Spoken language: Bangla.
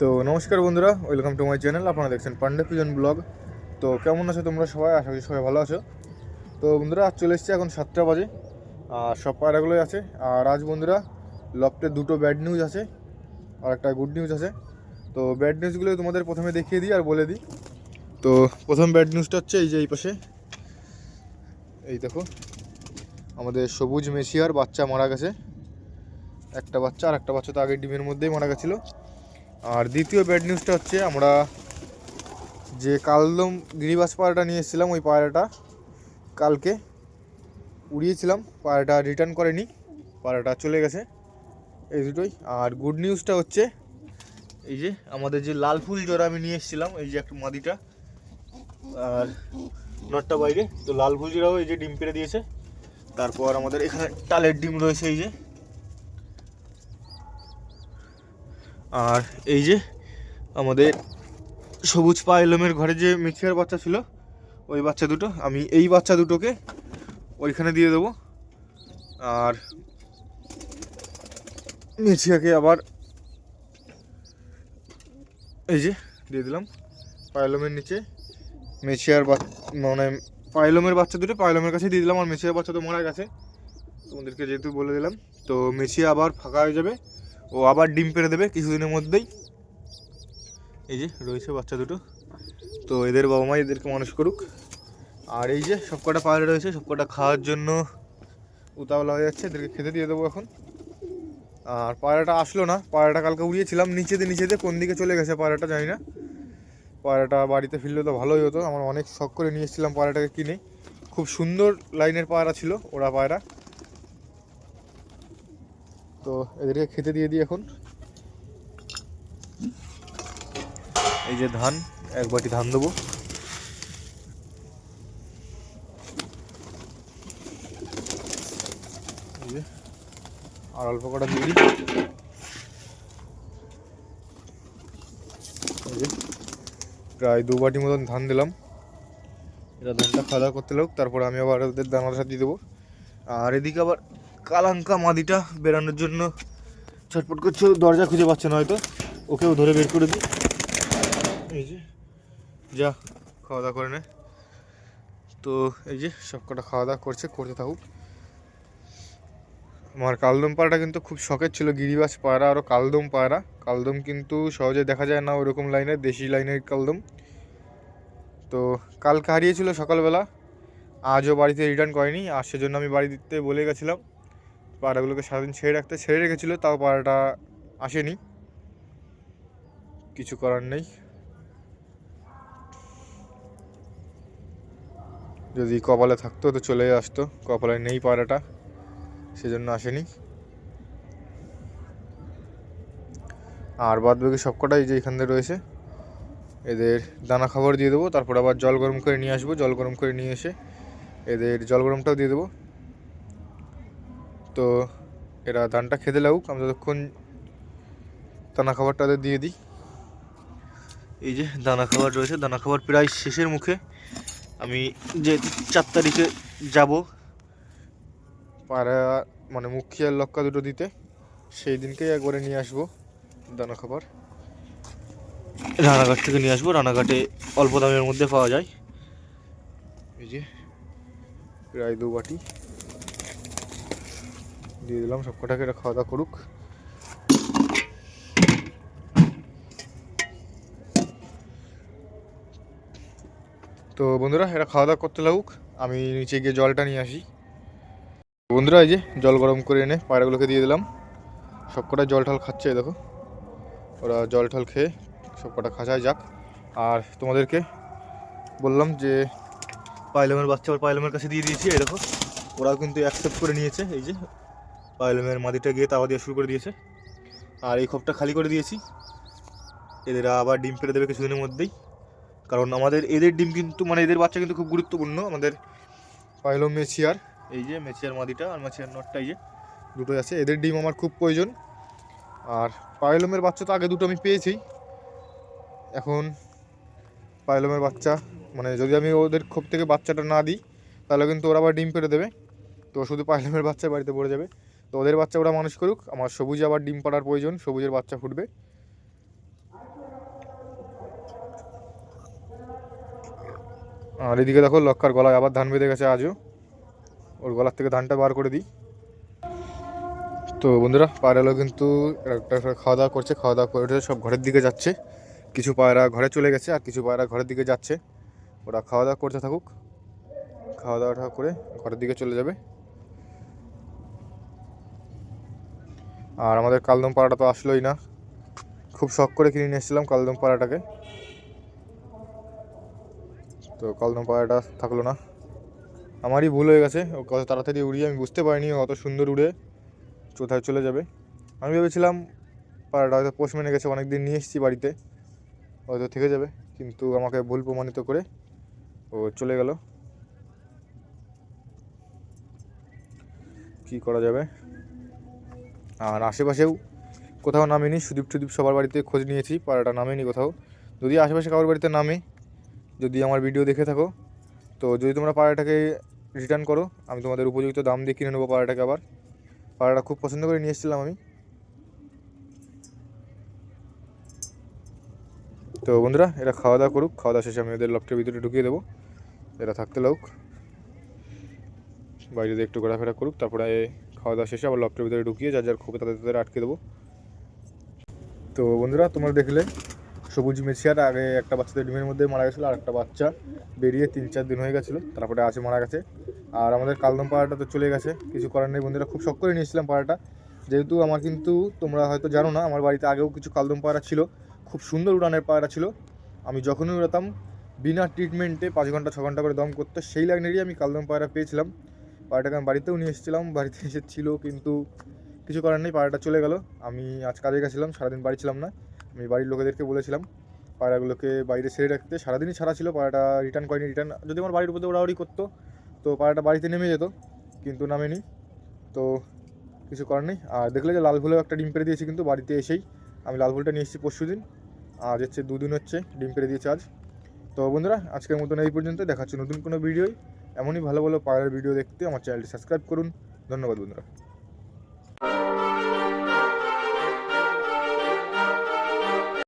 তো নমস্কার বন্ধুরা ওয়েলকাম টু মাই চ্যানেল আপনারা দেখছেন পান্ডে পিজন ব্লগ তো কেমন আছো তোমরা সবাই? আশা করি সবাই ভালো আছো। তো বন্ধুরা, আজ চলে এসেছি এখন সাতটা বাজে। আর সব পায়রাগুলোই আছে। আর আজ বন্ধুরা লফটে দুটো ব্যাড নিউজ আছে। আর একটা গুড নিউজ আছে। তো ব্যাড নিউজগুলো তোমাদের প্রথমে দেখিয়ে দিই আর বলে দিই। তো প্রথম ব্যাড নিউজটা হচ্ছে এই যে এই পাশে। এই দেখো। আমাদের সবুজ মেশিয়ার বাচ্চা মারা গেছে। একটা বাচ্চা আর একটা বাচ্চা তো আগের ডিমের মধ্যেই মারা গেছিল। আর দ্বিতীয় ব্যাড নিউজটা হচ্ছে, আমরা যে কালদম গিরিবাস পায়রাটা নিয়ে এসেছিলাম, ওই পায়রাটা কালকে উড়িয়েছিলাম। পায়রাটা রিটার্ন করেনি, পায়রাটা চলে গেছে এই দুটোই। আর গুড নিউজটা হচ্ছে, এই যে আমাদের যে লাল ফুল জোড়া আমি নিয়ে এসেছিলাম, এই যে একটা মাদিটা, আর নটটা বাইরে, তো লাল ফুল জোড়াও এই যে ডিম পেড়ে দিয়েছে। তারপর আমাদের এখানে টালের ডিম রয়েছে এই যে। আর এই যে আমাদের সবুজ পায়লমের ঘরে যে মিক্সার বাচ্চা ছিল, ওই বাচ্চা দুটো, আমি এই বাচ্চা দুটোকে ওইখানে দিয়ে দেবো। আর মিছিয়াকে আবার এই যে দিয়ে দিলাম। পায়লমের নিচে মেছিয়ার বা মানে পায়লমের বাচ্চা দুটো পায়লমের কাছে দিয়ে দিলাম, আর মেছিয়ার বাচ্চা তো মারা গেছে। তোমাদেরকে যেহেতু বলে দিলাম, তো মেছিয়া আবার ফাঁকা হয়ে যাবে, ও আবার ডিম পেড়ে দেবে কিছুদিনের মধ্যেই। এই যে, রয়েছে বাচ্চা দুটো। তো এদের বাবা মা এদেরকে মানুষ করুক। আর এই যে, সব কটা পায়রা রয়েছে, সব কটা খাওয়ার জন্য উতাওলা হয়ে যাচ্ছে, এদেরকে খেতে দিয়ে দেবো এখন। আর পায়রাটা আসলো না, পায়রাটা কালকে উড়িয়েছিলাম, নিচেতে নিচেতে কোন দিকে চলে গেছে পায়রাটা জানি না। পায়রাটা বাড়িতে ফিরলে তো ভালোই হতো। আমার অনেক শখ করে নিয়ে এসেছিলাম পায়রাটাকে কিনে। খুব সুন্দর লাইনের পায়রা ছিল ওরা পায়রা। তো এদেরকে খেতে দিয়ে দিই এখন। এই যে ধান, এক বাটি ধান দেবো। আর অল্প কটা দিয়ে দিই এই যে প্রায় দু বাটি মতন ধান দিলাম। এটা ধানটা খাওয়া করতে লোক তারপর আমি আবার ওদের দানার সাথে দেবো। আর এদিকে আবার কালাঙ্কা মাদিটা বেরানোর জন্য ছটপট করছে। দরজা খুঁজে পাচ্ছে না হয়তো। ওকেও ধরে বের করে দিই। এই যে, যা, খাওয়া দাওয়া করে নে। তো এই যে, সব কটা খাওয়া দাওয়া করছে, করতে থাকুক। আমার কালদম পাড়াটা কিন্তু খুব শখের ছিল, গিরিবাস পায়রা আরও কালদম পায়রা কালদম কিন্তু সহজে দেখা যায় না ওরকম লাইনের দেশি লাইনের কালদম। তো কালকে হারিয়েছিল সকালবেলা, আজও বাড়িতে রিটার্ন করেনি, আর সেজন্য আমি বাড়িতে বলে গেছিলাম। পায়রাগুলোকে সারাদিন ছেড়ে রাখতে, ছেড়ে রেখেছিল, তাও পায়রাটা আসেনি। কিছু করার নেই। যদি কপালে থাকতো তো চলে আসতো, কপালে নেই পায়রাটা সেজন্য আসেনি। আর বাদ বাকি সবকটাই যে এখান দিয়ে রয়েছে, এদের দানা খাবার দিয়ে দেবো, তারপর আবার জল গরম করে নিয়ে আসব, জল গরম করে নিয়ে এসে এদের জল গরমটাও দিয়ে দেবো। তো এরা ধানটা খেতে লাগুক, আমি ততক্ষণ দানা খাবারটা ওদের দিয়ে দিই। এই যে দানা খাবার রয়েছে, দানা খাবার প্রায় শেষের মুখে। আমি যে চার তারিখে যাব পাড়া মানে মুখিয়ার লক্কা দুটো দিতে। সেই দিনকেই একবারে নিয়ে আসব দানা খাবার। রানাঘাট থেকে নিয়ে আসব। রানাঘাটে অল্প দামের মধ্যে পাওয়া যায়। এই যে প্রায় দু বাটি। দিয়ে দিলাম সব কটাকে এটা খাওয়া দাওয়া করুক। তো বন্ধুরা এটা খাওয়া দাওয়া করতে লাগুক। আমি নিচে গিয়ে জলটা নিয়ে আসি। বন্ধুরা, এই যে জল গরম করে এনে পায়রাগুলোকে দিয়ে দিলাম। সব কটা জল ঠল খাচ্ছে দেখো। ওরা জল ঠল খেয়ে সব কটা খাঁচায় যাক। আর তোমাদেরকে বললাম যে, পাইলমের বাচ্চা ওর পাইলমের কাছে দিয়ে দিয়েছি, এই দেখো। ওরাও কিন্তু অ্যাকসেপ্ট করে নিয়েছে, এই যে। পাইলমের মাদিটা গিয়ে তাওয়া দিয়ে শুরু করে দিয়েছে। আর এই খোপটা খালি করে দিয়েছি। এদের আবার ডিম পেড়ে দেবে কিছুদিনের মধ্যেই। কারণ আমাদের, এদের ডিম কিন্তু মানে এদের বাচ্চা কিন্তু খুব গুরুত্বপূর্ণ। আমাদের পাইলম মেছিয়ার এই যে মেছিয়ার মাদিটা আর মেছিয়ার নটটা এই যে, দুটোই আছে। এদের ডিম আমার খুব প্রয়োজন। আর পাইলমের বাচ্চা তো আগে দুটো আমি পেয়েছি। এখন পাইলমের বাচ্চা মানে যদি আমি ওদের খোপ থেকে বাচ্চাটা না দিই, তাহলে কিন্তু ওরা আবার ডিম পেড়ে দেবে। তো শুধু পাইলমের বাচ্চা বাড়িতে পড়ে যাবে। তো ওদের বাচ্চা ওরা মানুষ করুক। আমার সবুজে আবার ডিম পাড়ার প্রয়োজন। সবুজের বাচ্চা ফুটবে। আর এদিকে দেখো লক্কার গলায় আবার ধান বেঁধে গেছে আজও। ওর গলার থেকে ধানটা বার করে দিই। তো বন্ধুরা পায়রাগুলো কিন্তু একটা খাওয়া দাওয়া করছে, খাওয়া দাওয়া করে সব ঘরের দিকে যাচ্ছে। কিছু পায়রা ঘরে চলে গেছে আর কিছু পায়রা ঘরের দিকে যাচ্ছে। ওরা খাওয়া দাওয়া করতে থাকুক। খাওয়া দাওয়াটা করে ঘরের দিকে চলে যাবে। আর আমাদের কালদম পাড়াটা তো আসলোই না। খুব শখ করে কিনে নিয়ে এসেছিলাম কালদম পাড়াটাকে। তো কালদম পাড়াটা থাকল না। আমারই ভুল হয়ে গেছে। ও কত তাড়াতাড়ি উড়িয়ে আমি বুঝতে পারিনি অত সুন্দর উড়ে কোথায় চলে যাবে। আমি ভেবেছিলাম পাড়াটা হয়তো পোষ মেনে গেছে অনেক দিন নিয়ে এসেছি বাড়িতে। হয়তো থেকে যাবে, কিন্তু আমাকে ভুল প্রমাণিত করে ও চলে গেল। কি করা যাবে? আর আশেপাশেও কোথাও নামেনি, সুদীপ টুদীপ সবার বাড়িতে খোঁজ নিয়েছি, পাড়াটা নামেনি কোথাও। যদি আশেপাশে কারোর বাড়িতে নামে, যদি আমার ভিডিও দেখে থাকো, তো যদি তোমরা পাড়াটাকে রিটার্ন করো। আমি তোমাদের উপযুক্ত দাম দিয়ে কিনে নেব পাড়াটাকে আবার। পাড়াটা খুব পছন্দ করে নিয়ে এসেছিলাম আমি। তো বন্ধুরা, এরা খাওয়া দাওয়া করুক খাওয়া দাওয়া শেষে আমি ওদের লকটের ভিতরে ঢুকিয়ে দেবো। এরা থাকতে লাগুক। বাইরে দিয়ে একটু ঘোরাফেরা করুক, তারপরে খাওয়া দাওয়া শেষে আবার লকটের ভিতরে ঢুকিয়ে, যার যার খোপে তাদের তাদের আটকে দেবো। তো বন্ধুরা, তোমরা দেখলে সবুজ মেছিয়ার আগে একটা বাচ্চাদের ডিমের মধ্যে মারা গেছিল, আর একটা বাচ্চা বেরিয়ে তিন চার দিন হয়ে গেছিল, তারপরে আছে মারা গেছে। আর আমাদের কালদম পাড়াটা তো চলে গেছে, কিছু করার নেই বন্ধুরা, খুব শখ করে নিয়েছিলাম পাড়াটা। যেহেতু আমার কিন্তু, তোমরা হয়তো জানো না, আমার বাড়িতে আগেও কিছু কালদম পাড়া ছিল, খুব সুন্দর উড়ানের পাড়া ছিল। আমি যখনই উড়াতাম, বিনা ট্রিটমেন্টে পাঁচ ঘণ্টা, ছ ঘণ্টা করে দম করতে, সেই লাইনেরই আমি কালদম পায়রা পেয়েছিলাম। পায়রাটাকে আমি বাড়িতেও নিয়ে এসেছিলাম, বাড়িতে এসেছিল কিন্তু কিছু করার নেই পায়রাটা চলে গেল। আমি আজ কাজে গেছিলাম, সারাদিন বাড়ি ছিলাম না। আমি বাড়ির লোকেদেরকে বলেছিলাম, পায়রাগুলোকে বাইরে ছেড়ে রাখতে। সারাদিনই ছাড়া ছিল, পায়রাটা রিটার্ন করেনি রিটার্ন যদি আমার বাড়ির উপরে ওড়াউড়ি করতো, তো পায়রাটা বাড়িতে নেমে যেত, কিন্তু নামেনি। তো কিছু করার নেই। আর দেখলে যে লাল ফুলেও একটা ডিম পেড়ে দিয়েছে কিন্তু বাড়িতে এসেই। আমি লাল ভুলটা নিয়ে এসেছি পরশু দিন। আজ হচ্ছে দুদিন হচ্ছে ডিম পেড়ে দিয়েছে আজ। তো বন্ধুরা, আজকের মতন এই পর্যন্ত দেখাচ্ছি নতুন কোনো ভিডিওই এমনই ভালো ভালো পায়রার ভিডিও দেখতে আমার চ্যানেলটি সাবস্ক্রাইব করুন। ধন্যবাদ বন্ধুরা।